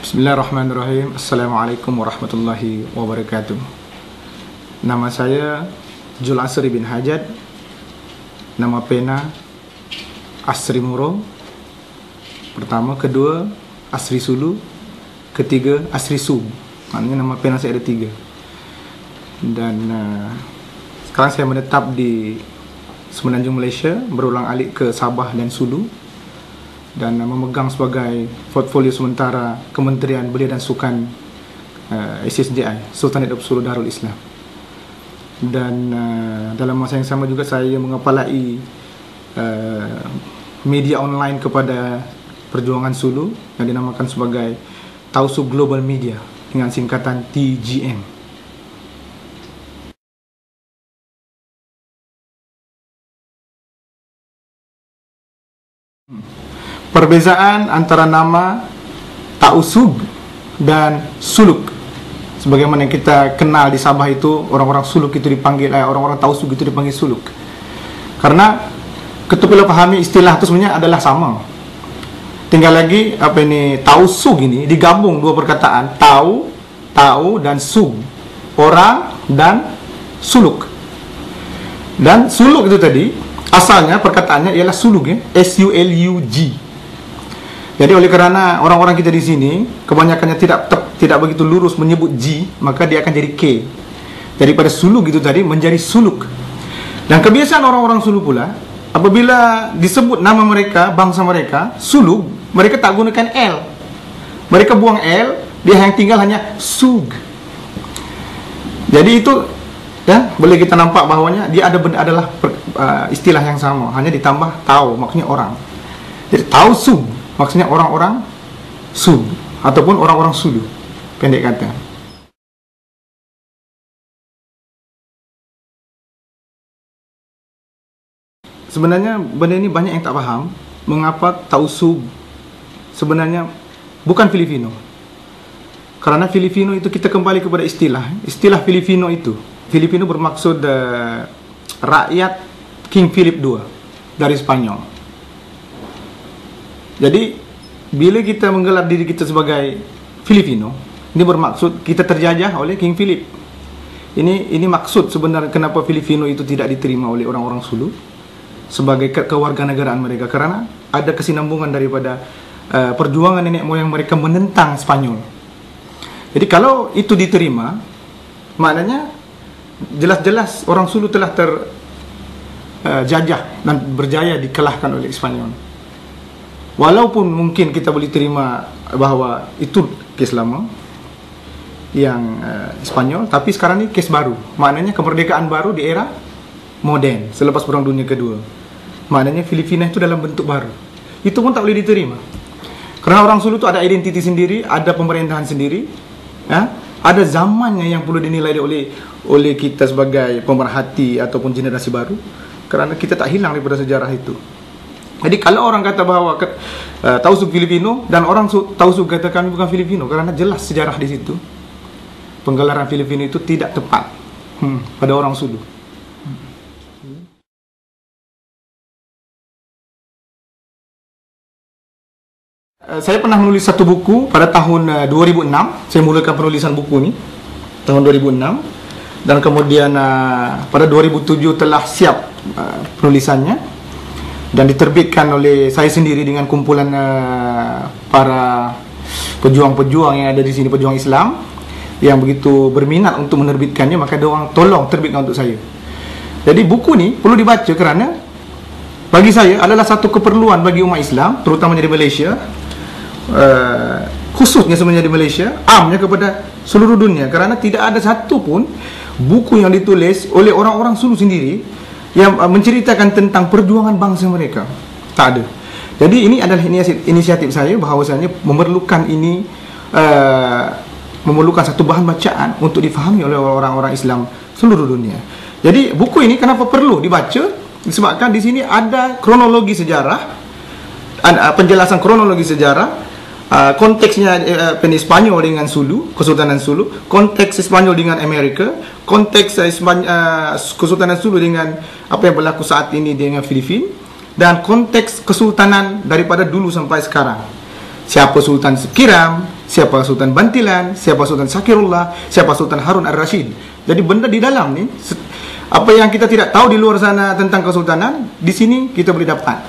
Bismillahirrahmanirrahim. Assalamualaikum warahmatullahi wabarakatuh. Nama saya Jul Asri bin Hajat. Nama pena Asri Muro Pertama, kedua Asri Sulu. Ketiga, Asri Sum Maknanya nama pena saya ada tiga. Dan uh, Sekarang saya menetap di Semenanjung Malaysia Berulang alik ke Sabah dan Sulu dan memegang sebagai portfolio sementara Kementerian Belia dan Sukan uh, SSDI Sultanate Sulu Darul Islam. Dan uh, dalam masa yang sama juga saya mengepalai uh, media online kepada Perjuangan Sulu yang dinamakan sebagai Tausu Global Media dengan singkatan TGM perbezaan antara nama Tausug dan Suluk. Sebagaimana yang kita kenal di Sabah itu orang-orang Suluk itu dipanggil eh, orang-orang Tausug itu dipanggil Suluk. Karena ketika pahami istilah itu sebenarnya adalah sama. Tinggal lagi apa ini Tausug ini digabung dua perkataan Tau Tau dan Sug orang dan Suluk. Dan Suluk itu tadi asalnya perkataannya ialah Suluk ya. S U L U G jadi oleh kerana orang-orang kita di sini kebanyakannya tidak tidak begitu lurus menyebut G, maka dia akan jadi K. Daripada suluk itu tadi menjadi suluk. Dan kebiasaan orang-orang suluk pula, apabila disebut nama mereka, bangsa mereka, suluk, mereka tak gunakan L. Mereka buang L, dia yang tinggal hanya sug. Jadi itu ya, boleh kita nampak bahawanya dia ada benda adalah uh, istilah yang sama, hanya ditambah tahu maksudnya orang. Jadi tahu sug maksudnya orang-orang Sulu ataupun orang-orang Sulu pendek kata. Sebenarnya benda ini banyak yang tak faham mengapa Tausug sebenarnya bukan Filipino. Kerana Filipino itu kita kembali kepada istilah. Istilah Filipino itu Filipino bermaksud uh, rakyat King Philip II dari Spanyol jadi bila kita menggelar diri kita sebagai Filipino, ini bermaksud kita terjajah oleh King Philip. Ini ini maksud sebenarnya kenapa Filipino itu tidak diterima oleh orang-orang Sulu sebagai ke kewarganegaraan mereka kerana ada kesinambungan daripada uh, perjuangan nenek moyang mereka menentang Spanyol. Jadi kalau itu diterima, maknanya jelas-jelas orang Sulu telah terjajah uh, dan berjaya dikalahkan oleh Spanyol walaupun mungkin kita boleh terima bahawa itu kes lama yang uh, Spanyol tapi sekarang ni kes baru. Maknanya kemerdekaan baru di era moden selepas perang dunia kedua. Maknanya Filipina itu dalam bentuk baru. Itu pun tak boleh diterima. Kerana orang Sulu itu ada identiti sendiri ada pemerintahan sendiri ya. Ada zamannya yang perlu dinilai oleh oleh kita sebagai pemerhati ataupun generasi baru. Kerana kita tak hilang daripada sejarah itu jadi kalau orang kata bahawa uh, Tausug Filipino dan orang su, Tausug kata kami bukan Filipino kerana jelas sejarah di situ penggelaran Filipino itu tidak tepat hmm, pada orang Sulu. Uh, saya pernah menulis satu buku pada tahun uh, 2006. Saya mulakan penulisan buku ini tahun 2006 dan kemudian pada 2007 telah siap penulisannya dan diterbitkan oleh saya sendiri dengan kumpulan uh, para pejuang-pejuang yang ada di sini pejuang Islam yang begitu berminat untuk menerbitkannya maka dia orang tolong terbitkan untuk saya. Jadi buku ni perlu dibaca kerana bagi saya adalah satu keperluan bagi umat Islam terutamanya di Malaysia uh, khususnya sebenarnya di Malaysia amnya kepada seluruh dunia kerana tidak ada satu pun buku yang ditulis oleh orang-orang Sulu sendiri yang uh, menceritakan tentang perjuangan bangsa mereka. Tak ada. Jadi ini adalah inisiatif saya bahawasanya memerlukan ini uh, memerlukan satu bahan bacaan untuk difahami oleh orang-orang Islam seluruh dunia. Jadi buku ini kenapa perlu dibaca? Disebabkan di sini ada kronologi sejarah, ada penjelasan kronologi sejarah Uh, konteksnya uh, pen Spanyol dengan Sulu, Kesultanan Sulu, konteks Spanyol dengan Amerika, konteks uh, Kesultanan Sulu dengan apa yang berlaku saat ini dengan Filipina dan konteks kesultanan daripada dulu sampai sekarang. Siapa Sultan Kiram, siapa Sultan Bantilan, siapa Sultan Sakirullah, siapa Sultan Harun Ar-Rasyid. Jadi benda di dalam ni apa yang kita tidak tahu di luar sana tentang kesultanan, di sini kita boleh dapat.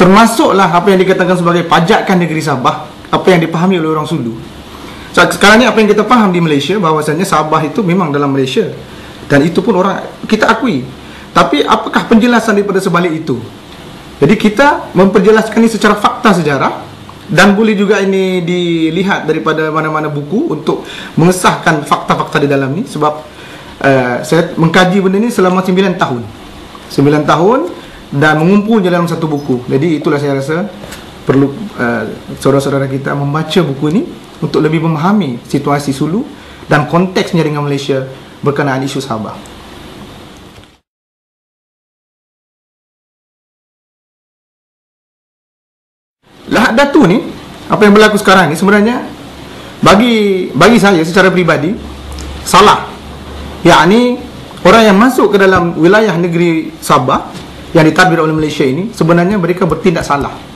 Termasuklah apa yang dikatakan sebagai pajakan negeri Sabah, apa yang dipahami oleh orang Sulu. Sekarang ni apa yang kita faham di Malaysia bahawasanya Sabah itu memang dalam Malaysia. Dan itu pun orang kita akui. Tapi apakah penjelasan daripada sebalik itu? Jadi kita memperjelaskan ini secara fakta sejarah dan boleh juga ini dilihat daripada mana-mana buku untuk mengesahkan fakta-fakta di dalam ni sebab uh, saya mengkaji benda ni selama 9 tahun 9 tahun dan mengumpulnya dalam satu buku jadi itulah saya rasa perlu uh, saudara-saudara kita membaca buku ini untuk lebih memahami situasi Sulu dan konteksnya dengan Malaysia berkenaan isu Sabah Lahad Datu ni apa yang berlaku sekarang ni sebenarnya bagi bagi saya secara peribadi salah. Yakni orang yang masuk ke dalam wilayah negeri Sabah yang ditadbir oleh Malaysia ini sebenarnya mereka bertindak salah.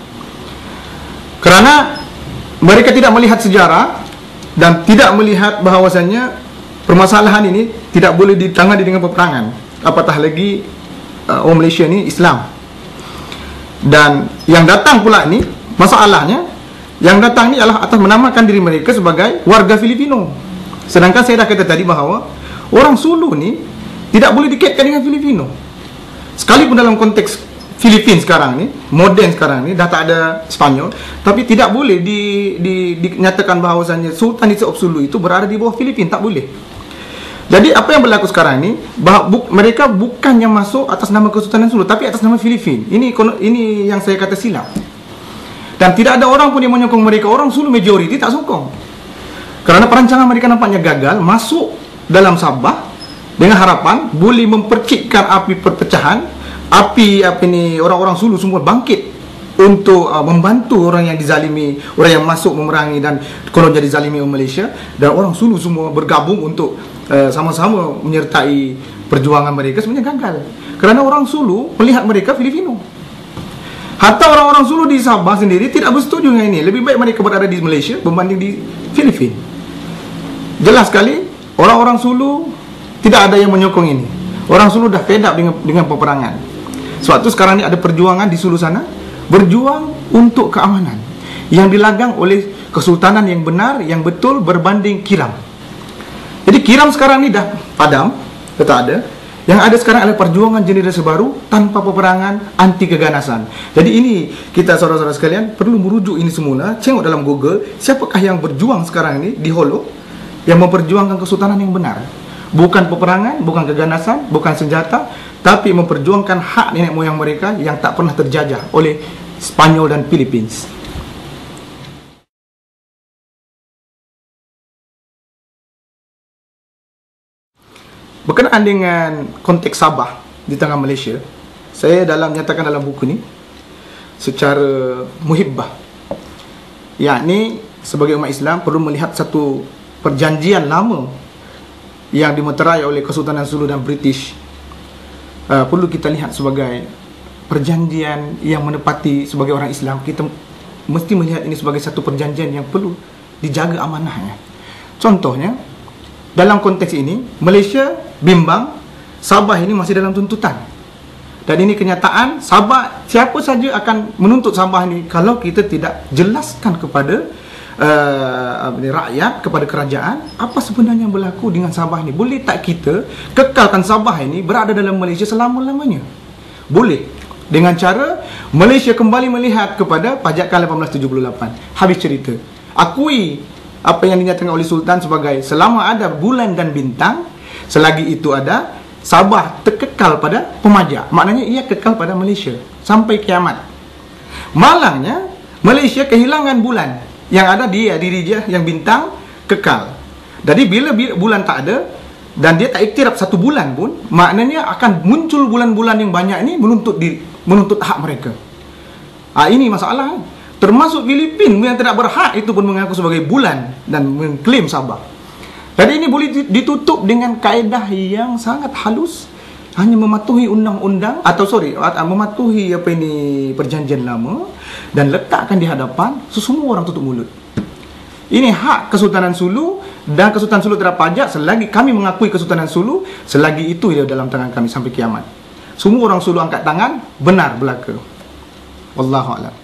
Kerana mereka tidak melihat sejarah dan tidak melihat bahawasanya permasalahan ini tidak boleh ditangani dengan peperangan. Apatah lagi uh, orang Malaysia ni Islam. Dan yang datang pula ni Masalahnya yang datang ni adalah atas menamakan diri mereka sebagai warga Filipino. Sedangkan saya dah kata tadi bahawa orang Sulu ni tidak boleh dikaitkan dengan Filipino. Sekalipun dalam konteks Filipin sekarang ni, moden sekarang ni dah tak ada Spanyol, tapi tidak boleh di, di, dinyatakan bahawasanya Sultan of Sulu itu berada di bawah Filipin, tak boleh. Jadi apa yang berlaku sekarang ni, bu, mereka bukannya masuk atas nama Kesultanan Sulu, tapi atas nama Filipin. Ini ini yang saya kata silap. Dan tidak ada orang pun yang menyokong mereka. Orang Sulu majoriti tak sokong. Kerana perancangan mereka nampaknya gagal masuk dalam Sabah dengan harapan boleh mempercikkan api perpecahan, api apa ni orang-orang Sulu semua bangkit untuk uh, membantu orang yang dizalimi, orang yang masuk memerangi dan konon jadi zalimi oleh Malaysia dan orang Sulu semua bergabung untuk uh, sama-sama menyertai perjuangan mereka sebenarnya gagal. Kerana orang Sulu melihat mereka Filipino. Hatta orang-orang Zulu di Sabah sendiri tidak bersetuju dengan ini. Lebih baik mereka berada di Malaysia berbanding di Filipina. Jelas sekali, orang-orang Zulu tidak ada yang menyokong ini. Orang Zulu dah fed up dengan, dengan peperangan. Sebab itu sekarang ini ada perjuangan di Sulu sana. Berjuang untuk keamanan. Yang dilagang oleh kesultanan yang benar, yang betul berbanding kiram. Jadi kiram sekarang ini dah padam. Tak ada. Yang ada sekarang adalah perjuangan generasi baru tanpa peperangan, anti keganasan. Jadi ini kita saudara-saudara sekalian perlu merujuk ini semula, tengok dalam Google, siapakah yang berjuang sekarang ini di Holo yang memperjuangkan kesultanan yang benar. Bukan peperangan, bukan keganasan, bukan senjata, tapi memperjuangkan hak nenek moyang mereka yang tak pernah terjajah oleh Spanyol dan Philippines. Berkenaan dengan konteks Sabah di tengah Malaysia, saya dalam nyatakan dalam buku ni secara muhibbah. Yakni sebagai umat Islam perlu melihat satu perjanjian lama yang dimeterai oleh Kesultanan Sulu dan British. Uh, perlu kita lihat sebagai perjanjian yang menepati sebagai orang Islam. Kita mesti melihat ini sebagai satu perjanjian yang perlu dijaga amanahnya. Contohnya, dalam konteks ini, Malaysia bimbang Sabah ini masih dalam tuntutan. Dan ini kenyataan Sabah siapa saja akan menuntut Sabah ini kalau kita tidak jelaskan kepada uh, rakyat kepada kerajaan apa sebenarnya yang berlaku dengan Sabah ini. Boleh tak kita kekalkan Sabah ini berada dalam Malaysia selama-lamanya? Boleh. Dengan cara Malaysia kembali melihat kepada pajakan 1878. Habis cerita. Akui apa yang dinyatakan oleh Sultan sebagai selama ada bulan dan bintang Selagi itu ada Sabah terkekal pada pemajak Maknanya ia kekal pada Malaysia Sampai kiamat Malangnya Malaysia kehilangan bulan Yang ada di diri dia yang bintang kekal. Jadi bila, bulan tak ada Dan dia tak iktiraf satu bulan pun Maknanya akan muncul bulan-bulan yang banyak ini Menuntut diri, menuntut hak mereka. Ha, Ini masalah Termasuk Filipin yang tidak berhak itu pun mengaku sebagai bulan Dan mengklaim Sabah. Jadi ini boleh ditutup dengan kaedah yang sangat halus hanya mematuhi undang-undang atau sorry mematuhi apa ini perjanjian lama dan letakkan di hadapan semua orang tutup mulut. Ini hak Kesultanan Sulu dan Kesultanan Sulu terhadap pajak selagi kami mengakui Kesultanan Sulu, selagi itu dia dalam tangan kami sampai kiamat. Semua orang Sulu angkat tangan, benar belaka. Wallahu a'lam.